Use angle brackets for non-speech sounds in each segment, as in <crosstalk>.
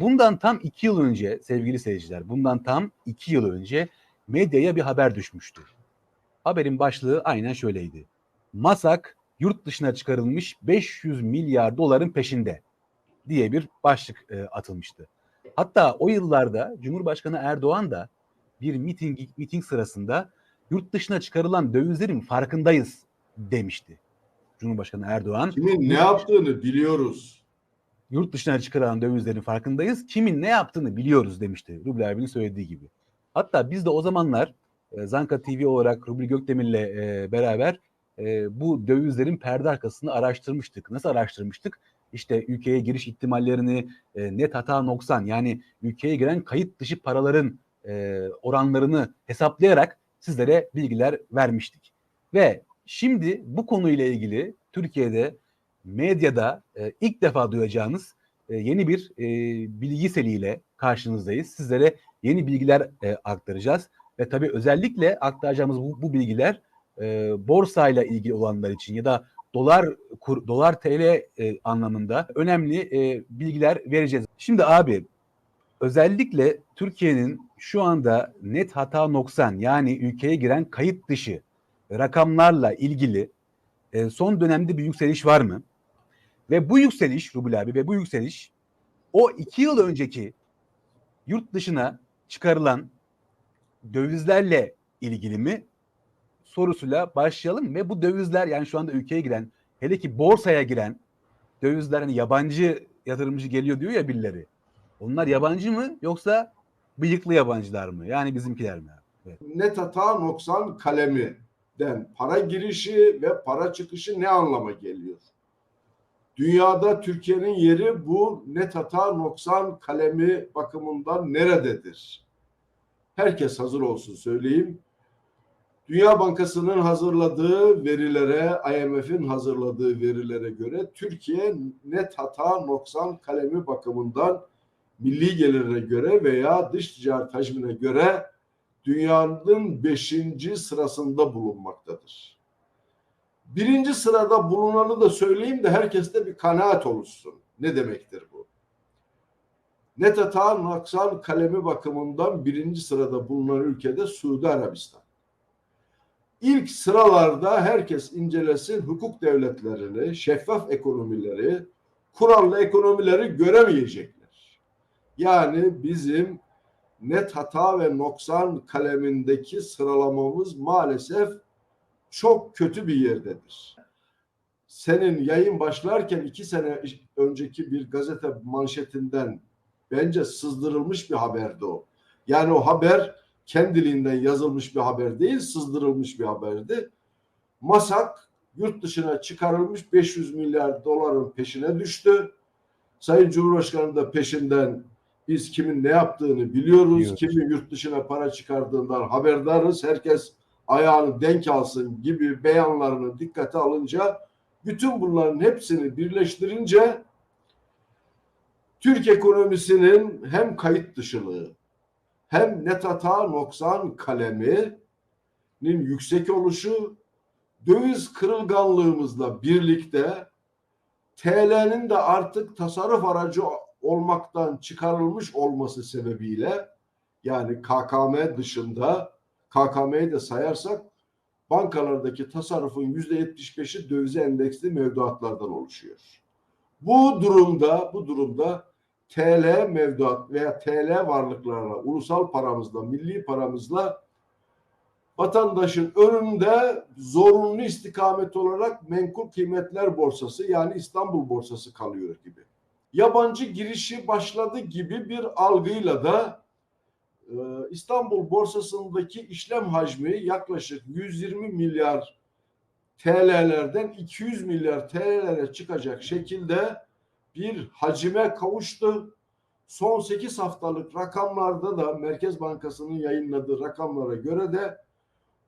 Bundan tam iki yıl önce sevgili seyirciler, bundan tam iki yıl önce medyaya bir haber düşmüştü. Haberin başlığı aynen şöyleydi. Masak yurt dışına çıkarılmış 500 milyar doların peşinde diye bir başlık e, atılmıştı. Hatta o yıllarda Cumhurbaşkanı Erdoğan da bir miting miting sırasında yurt dışına çıkarılan dövizlerin farkındayız demişti. Cumhurbaşkanı Erdoğan Kimin ne yaptığını biliyoruz. Yurt dışına çıkarılan dövizlerin farkındayız. Kimin ne yaptığını biliyoruz demişti Ruble abinin söylediği gibi. Hatta biz de o zamanlar e, Zanka TV olarak Rubil Gökdemir'le e, beraber e, bu dövizlerin perde arkasını araştırmıştık. Nasıl araştırmıştık? İşte ülkeye giriş ihtimallerini, e, net hata noksan yani ülkeye giren kayıt dışı paraların oranlarını hesaplayarak sizlere bilgiler vermiştik. Ve şimdi bu konuyla ilgili Türkiye'de medyada e, ilk defa duyacağınız e, yeni bir e, bilgi seliyle karşınızdayız. Sizlere yeni bilgiler e, aktaracağız ve tabii özellikle aktaracağımız bu, bu bilgiler e, borsayla ilgili olanlar için ya da dolar kur, dolar TL e, anlamında önemli e, bilgiler vereceğiz. Şimdi abi özellikle Türkiye'nin şu anda net hata noksan yani ülkeye giren kayıt dışı rakamlarla ilgili e, son dönemde bir yükseliş var mı? Ve bu yükseliş Rubel abi ve bu yükseliş o iki yıl önceki yurt dışına çıkarılan dövizlerle ilgili mi sorusuyla başlayalım ve bu dövizler yani şu anda ülkeye giren hele ki borsaya giren dövizler hani yabancı yatırımcı geliyor diyor ya birileri. Onlar yabancı mı yoksa bıyıklı yabancılar mı? Yani bizimkiler mi? Evet. Net hata noksan kalemi den para girişi ve para çıkışı ne anlama geliyor? Dünyada Türkiye'nin yeri bu net hata noksan kalemi bakımından nerededir? Herkes hazır olsun söyleyeyim. Dünya Bankası'nın hazırladığı verilere, IMF'in hazırladığı verilere göre Türkiye net hata noksan kalemi bakımından milli gelirine göre veya dış ticaret hacmine göre dünyanın beşinci sırasında bulunmaktadır. Birinci sırada bulunanı da söyleyeyim de herkeste bir kanaat oluşsun. Ne demektir bu? Net hata noksan kalemi bakımından birinci sırada bulunan ülkede Suudi Arabistan. İlk sıralarda herkes incelesin hukuk devletlerini, şeffaf ekonomileri, kurallı ekonomileri göremeyecekler. Yani bizim net hata ve noksan kalemindeki sıralamamız maalesef çok kötü bir yerdedir. Senin yayın başlarken iki sene önceki bir gazete manşetinden bence sızdırılmış bir haberdi o. Yani o haber kendiliğinden yazılmış bir haber değil, sızdırılmış bir haberdi. Masak yurt dışına çıkarılmış 500 milyar doların peşine düştü. Sayın Cumhurbaşkanı da peşinden biz kimin ne yaptığını biliyoruz. Biliyoruz. Kimin yurt dışına para çıkardığından haberdarız. Herkes ayağını denk alsın gibi beyanlarını dikkate alınca bütün bunların hepsini birleştirince Türk ekonomisinin hem kayıt dışılığı hem net hata noksan kaleminin yüksek oluşu döviz kırılganlığımızla birlikte TL'nin de artık tasarruf aracı olmaktan çıkarılmış olması sebebiyle yani KKM dışında KKM'yi de sayarsak bankalardaki tasarrufun yüzde 75'i dövize endeksli mevduatlardan oluşuyor. Bu durumda bu durumda TL mevduat veya TL varlıklarla ulusal paramızla milli paramızla vatandaşın önünde zorunlu istikamet olarak menkul kıymetler borsası yani İstanbul borsası kalıyor gibi. Yabancı girişi başladı gibi bir algıyla da İstanbul borsasındaki işlem hacmi yaklaşık 120 milyar TL'lerden 200 milyar TL'lere çıkacak şekilde bir hacime kavuştu. Son 8 haftalık rakamlarda da Merkez Bankası'nın yayınladığı rakamlara göre de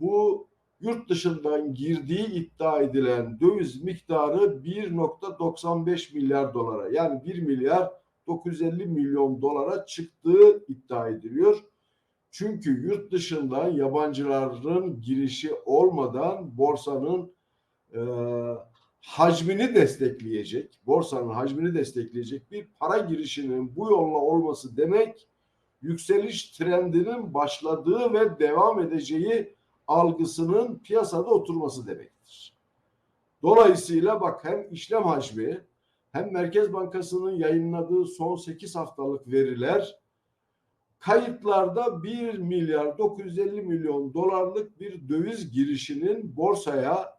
bu yurt dışından girdiği iddia edilen döviz miktarı 1.95 milyar dolara yani 1 milyar 950 milyon dolara çıktığı iddia ediliyor. Çünkü yurt dışından yabancıların girişi olmadan borsanın e, hacmini destekleyecek, borsanın hacmini destekleyecek bir para girişinin bu yolla olması demek yükseliş trendinin başladığı ve devam edeceği algısının piyasada oturması demektir. Dolayısıyla bak hem işlem hacmi hem Merkez Bankası'nın yayınladığı son 8 haftalık veriler kayıtlarda 1 milyar 950 milyon dolarlık bir döviz girişinin borsaya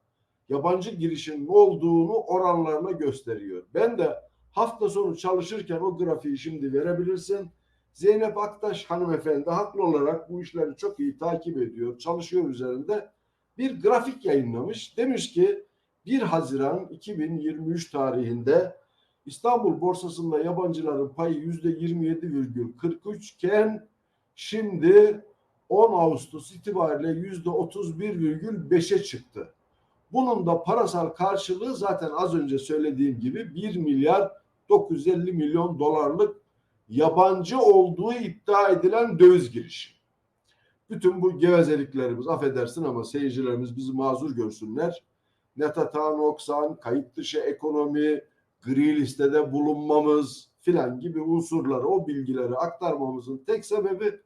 yabancı girişinin olduğunu oranlarla gösteriyor. Ben de hafta sonu çalışırken o grafiği şimdi verebilirsin. Zeynep Aktaş hanımefendi haklı olarak bu işleri çok iyi takip ediyor, çalışıyor üzerinde. Bir grafik yayınlamış. Demiş ki 1 Haziran 2023 tarihinde İstanbul borsasında yabancıların payı %27,43 iken şimdi 10 Ağustos itibariyle %31,5'e çıktı. Bunun da parasal karşılığı zaten az önce söylediğim gibi 1 milyar 950 milyon dolarlık yabancı olduğu iddia edilen döviz girişi. Bütün bu gevezeliklerimiz affedersin ama seyircilerimiz bizi mazur görsünler. Net hata noksan, kayıt dışı ekonomi, gri listede bulunmamız filan gibi unsurları, o bilgileri aktarmamızın tek sebebi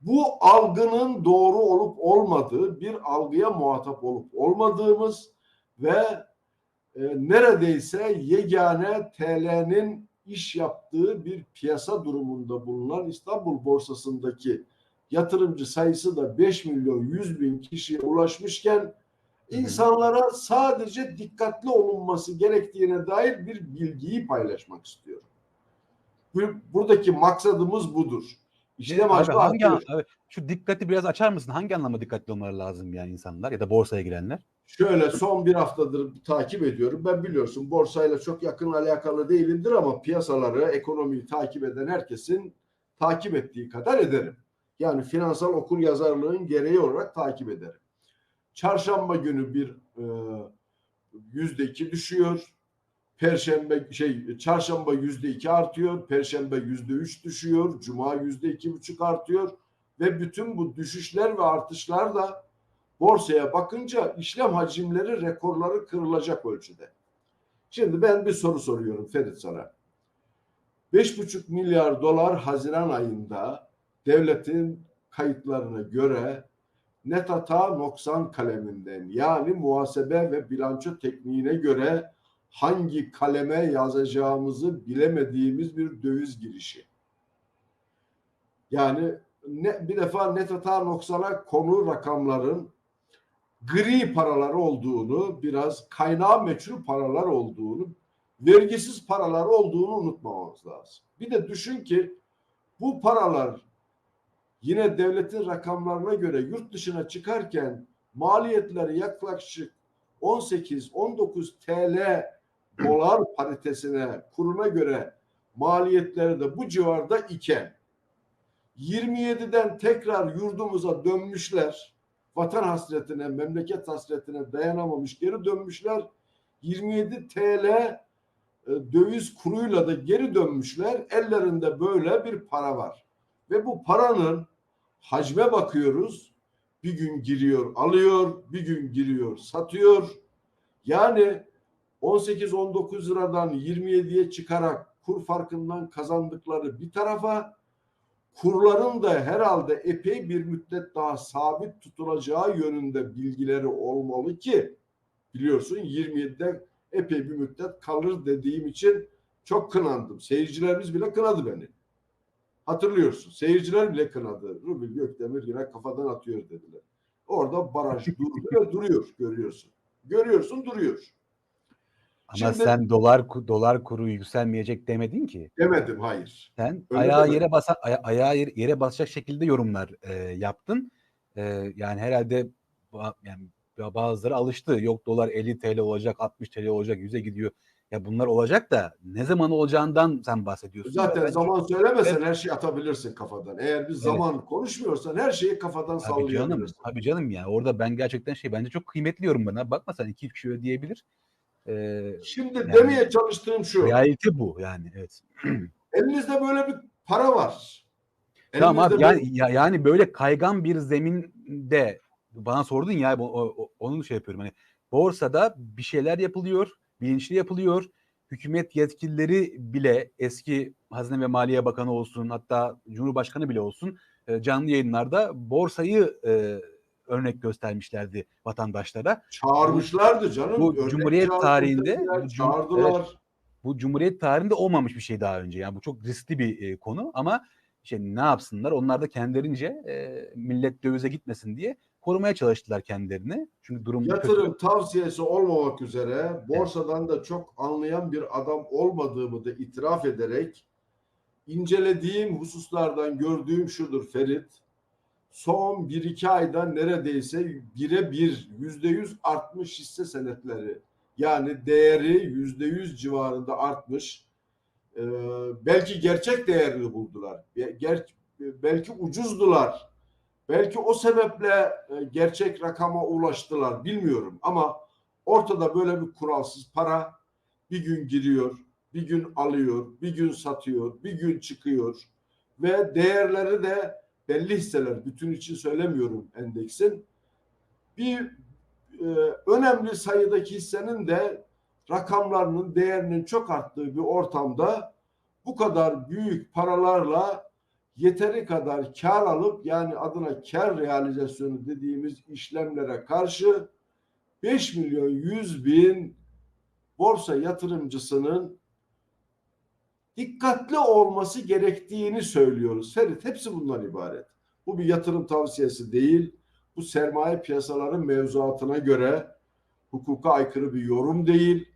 bu algının doğru olup olmadığı, bir algıya muhatap olup olmadığımız ve e, neredeyse yegane TL'nin iş yaptığı bir piyasa durumunda bulunan İstanbul borsasındaki yatırımcı sayısı da 5 milyon 100 bin kişiye ulaşmışken insanlara sadece dikkatli olunması gerektiğine dair bir bilgiyi paylaşmak istiyorum. Buradaki maksadımız budur. İşte Abi hangi an- abi, şu dikkati biraz açar mısın? Hangi anlamda dikkatli olmaları lazım yani insanlar ya da borsaya girenler? Şöyle son bir haftadır takip ediyorum. Ben biliyorsun borsayla çok yakın alakalı değilimdir ama piyasaları, ekonomiyi takip eden herkesin takip ettiği kadar ederim. Yani finansal okur yazarlığın gereği olarak takip ederim. Çarşamba günü bir e, yüzde iki düşüyor. Perşembe şey çarşamba yüzde iki artıyor. Perşembe yüzde üç düşüyor. Cuma yüzde iki buçuk artıyor. Ve bütün bu düşüşler ve artışlar da borsaya bakınca işlem hacimleri rekorları kırılacak ölçüde. Şimdi ben bir soru soruyorum Ferit sana. 5,5 milyar dolar Haziran ayında devletin kayıtlarına göre net hata noksan kaleminden yani muhasebe ve bilanço tekniğine göre hangi kaleme yazacağımızı bilemediğimiz bir döviz girişi. Yani ne, bir defa net hata noksana konu rakamların gri paralar olduğunu, biraz kaynağı meçhul paralar olduğunu, vergisiz paralar olduğunu unutmamamız lazım. Bir de düşün ki bu paralar yine devletin rakamlarına göre yurt dışına çıkarken maliyetleri yaklaşık 18-19 TL dolar paritesine kuruna göre maliyetleri de bu civarda iken 27'den tekrar yurdumuza dönmüşler. Vatan hasretine, memleket hasretine dayanamamış geri dönmüşler. 27 TL e, döviz kuruyla da geri dönmüşler. Ellerinde böyle bir para var. Ve bu paranın hacme bakıyoruz. Bir gün giriyor, alıyor, bir gün giriyor, satıyor. Yani 18-19 liradan 27'ye çıkarak kur farkından kazandıkları bir tarafa kurların da herhalde epey bir müddet daha sabit tutulacağı yönünde bilgileri olmalı ki biliyorsun 27'de epey bir müddet kalır dediğim için çok kınandım. Seyircilerimiz bile kınadı beni. Hatırlıyorsun. Seyirciler bile kınadı. Rubil Gökdemir yine kafadan atıyor dediler. Orada baraj durdu ve duruyor görüyorsun. Görüyorsun duruyor. Ama Şimdi- sen dolar dolar kuru yükselmeyecek demedin ki. Demedim hayır. Sen Öyle ayağı demedim. yere basa aya- ayağı yere, yere basacak şekilde yorumlar e, yaptın. E, yani herhalde yani bazıları alıştı. Yok dolar 50 TL olacak, 60 TL olacak, 100'e gidiyor. Ya bunlar olacak da ne zaman olacağından sen bahsediyorsun. Zaten Ben- zaman söylemesen her şeyi atabilirsin kafadan. Eğer biz Evet. zaman konuşmuyorsan her şeyi kafadan Tabii canım, sallayabilirsin. tabii canım yani orada ben gerçekten şey bence çok kıymetli yorum bana. Bakma sen iki kişi ödeyebilir. Ee, Şimdi Yani- demeye çalıştığım şu. realite bu yani evet. <clears throat> Elinizde böyle bir para var. Tamam abi Elinizde yani, böyle- ya- yani böyle kaygan bir zeminde bana sordun ya o- o- onu şey yapıyorum hani borsada bir şeyler yapılıyor, bilinçli yapılıyor. Hükümet yetkilileri bile eski Hazine ve Maliye Bakanı olsun hatta Cumhurbaşkanı bile olsun e, canlı yayınlarda borsayı e, örnek göstermişlerdi vatandaşlara. Çağırmışlardı canım. Bu Örnek Cumhuriyet tarihinde bu çağırdılar. Bu Cumhuriyet tarihinde olmamış bir şey daha önce. Yani bu çok riskli bir e, konu ama işte ne yapsınlar? Onlar da kendilerince e, millet dövize gitmesin diye korumaya çalıştılar kendilerini. Çünkü durum kötü. Yatırım tavsiyesi olmamak üzere borsadan da çok anlayan bir adam olmadığımı da itiraf ederek incelediğim hususlardan gördüğüm şudur Ferit. Son 1-2 ayda neredeyse bire bir, yüzde yüz artmış hisse senetleri. Yani değeri yüzde yüz civarında artmış. Ee, belki gerçek değerini buldular. Ger- belki ucuzdular. Belki o sebeple e, gerçek rakama ulaştılar bilmiyorum ama ortada böyle bir kuralsız para bir gün giriyor, bir gün alıyor, bir gün satıyor, bir gün çıkıyor ve değerleri de belli hisseler bütün için söylemiyorum endeksin bir e, önemli sayıdaki hissenin de rakamlarının değerinin çok arttığı bir ortamda bu kadar büyük paralarla yeteri kadar kar alıp yani adına kar realizasyonu dediğimiz işlemlere karşı 5 milyon 100 bin borsa yatırımcısının dikkatli olması gerektiğini söylüyoruz. Ferit hepsi bundan ibaret. Bu bir yatırım tavsiyesi değil. Bu sermaye piyasaların mevzuatına göre hukuka aykırı bir yorum değil.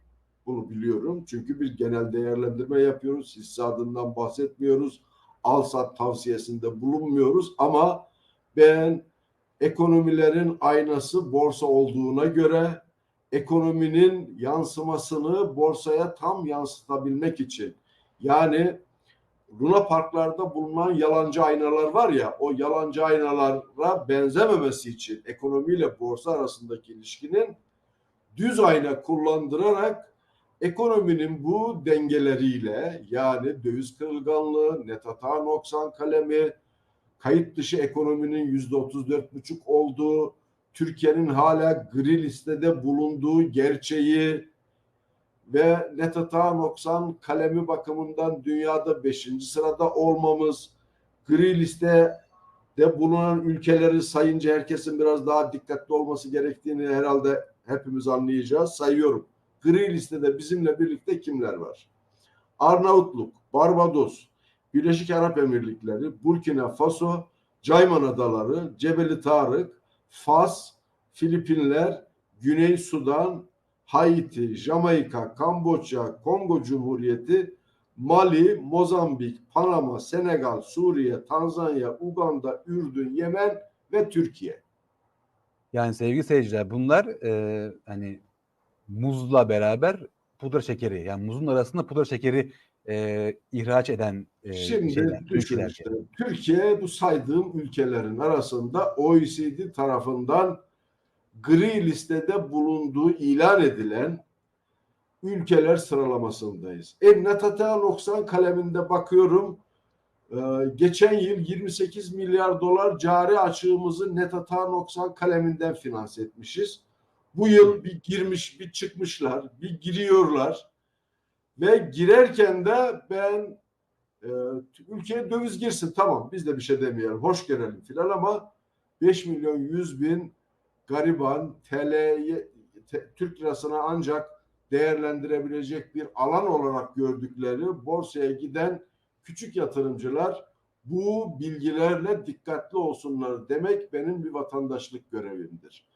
Bunu biliyorum. Çünkü bir genel değerlendirme yapıyoruz. Hisse adından bahsetmiyoruz al sat tavsiyesinde bulunmuyoruz ama ben ekonomilerin aynası borsa olduğuna göre ekonominin yansımasını borsaya tam yansıtabilmek için yani Luna Parklarda bulunan yalancı aynalar var ya o yalancı aynalara benzememesi için ekonomiyle borsa arasındaki ilişkinin düz ayna kullandırarak ekonominin bu dengeleriyle yani döviz kırılganlığı, net hata noksan kalemi, kayıt dışı ekonominin yüzde otuz dört buçuk olduğu, Türkiye'nin hala gri listede bulunduğu gerçeği ve net hata noksan kalemi bakımından dünyada beşinci sırada olmamız, gri listede bulunan ülkeleri sayınca herkesin biraz daha dikkatli olması gerektiğini herhalde hepimiz anlayacağız. Sayıyorum. Gri listede bizimle birlikte kimler var? Arnavutluk, Barbados, Birleşik Arap Emirlikleri, Burkina Faso, Cayman Adaları, Cebeli Tarık, Fas, Filipinler, Güney Sudan, Haiti, Jamaika, Kamboçya, Kongo Cumhuriyeti, Mali, Mozambik, Panama, Senegal, Suriye, Tanzanya, Uganda, Ürdün, Yemen ve Türkiye. Yani sevgili seyirciler bunlar e, hani muzla beraber pudra şekeri yani muzun arasında pudra şekeri e, ihraç eden e, Şimdi şeyler, düşün ülkeler. işte. Türkiye bu saydığım ülkelerin arasında OECD tarafından gri listede bulunduğu ilan edilen ülkeler sıralamasındayız. E Netata 90 kaleminde bakıyorum e, geçen yıl 28 milyar dolar cari açığımızı Netata 90 kaleminden finanse etmişiz. Bu yıl bir girmiş bir çıkmışlar bir giriyorlar ve girerken de ben e, ülkeye döviz girsin tamam biz de bir şey demeyelim hoş gelelim filan ama 5 milyon 100 bin gariban TL'ye te, Türk lirasına ancak değerlendirebilecek bir alan olarak gördükleri borsaya giden küçük yatırımcılar bu bilgilerle dikkatli olsunlar demek benim bir vatandaşlık görevimdir.